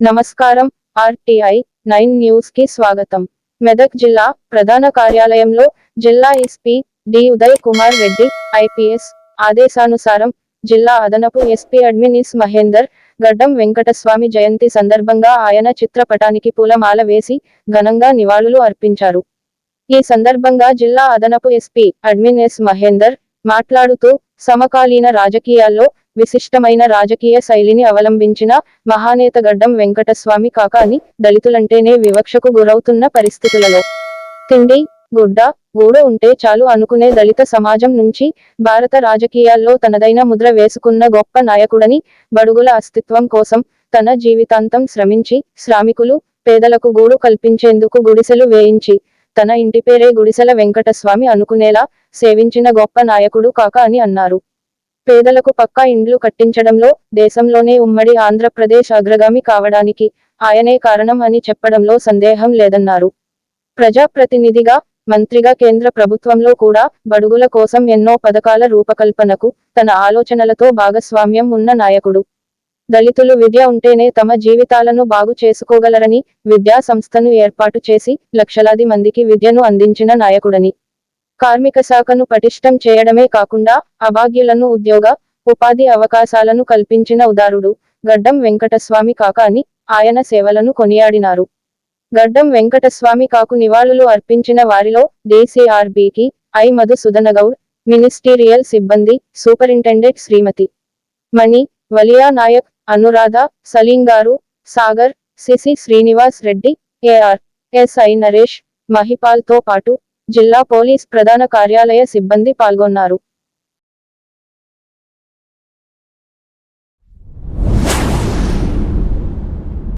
నమస్కారం RTI nine న్యూస్కి స్వాగతం. మెదక్ జిల్లా ప్రధాన కార్యాలయంలో జిల్లా SP D. Uday Kumar Reddy IPS ఆదేశానుసారం జిల్లా అదనపు ఎస్పీ అడ్మినిస్ మహేందర్ గడ్డం వెంకటస్వామి జయంతి సందర్భంగా ఆయన చిత్రపటానికి పూలమాల వేసి ఘనంగా నివాళులు అర్పించారు. ఈ సందర్భంగా జిల్లా అదనపు ఎస్పీ అడ్మిన్ ఎస్ మహేందర్ మాట్లాడుతూ సమకాలీన రాజకీయాల్లో విశిష్టమైన రాజకీయ శైలిని అవలంబించిన మహానేత గడ్డం వెంకటస్వామి కాక అని దళితులంటేనే వివక్షకు గురవుతున్న పరిస్థితులలో. తిండి గుడ్డ గూడ ఉంటే చాలు అనుకునే దళిత సమాజం నుంచి భారత రాజకీయాల్లో తనదైన ముద్ర వేసుకున్న గొప్ప నాయకుడని బడుగుల అస్తిత్వం కోసం తన జీవితాంతం శ్రమించి శ్రామికులు పేదలకు గూడు కల్పించేందుకు గుడిసెలు వేయించి తన ఇంటి పేరే గుడిసెల వెంకటస్వామి అనుకునేలా సేవించిన గొప్ప నాయకుడు కాక అని అన్నారు. పేదలకు పక్కా ఇండ్లు కట్టించడంలో దేశంలోనే ఉమ్మడి ఆంధ్రప్రదేశ్ అగ్రగామి కావడానికి ఆయనే కారణం అని చెప్పడంలో సందేహం లేదన్నారు. ప్రజాప్రతినిధిగా మంత్రిగా కేంద్ర ప్రభుత్వంలో కూడా బడుగుల కోసం ఎన్నో పథకాల రూపకల్పనకు తన ఆలోచనలతో భాగస్వామ్యం ఉన్న నాయకుడు. దళితులు విద్య ఉంటేనే తమ జీవితాలను బాగు చేసుకోగలరని విద్యా సంస్థను ఏర్పాటు చేసి లక్షలాది మందికి విద్యను అందించిన నాయకుడని. కార్మిక శాఖను పటిష్టం చేయడమే కాకుండా అభాగ్యులను ఉద్యోగ ఉపాధి అవకాశాలను కల్పించిన ఉదారుడు గడ్డం వెంకటస్వామి కాక అని ఆయన సేవలను కొనియాడినారు. గడ్డం వెంకటస్వామి కాకు నివాళులు అర్పించిన వారిలో డీసీఆర్బీకి ఐ. మధుసూదనగౌడ్ మినిస్టీరియల్ సిబ్బంది superintendent Shrimati Mani Valiya Nayak Anuradha Saleem garu Sagar CC Srinivas Reddy AR SI Naresh మహిపాల్తో పాటు జిల్లా పోలీస్ ప్రధాన కార్యాలయ సిబ్బంది పాల్గొన్నారు.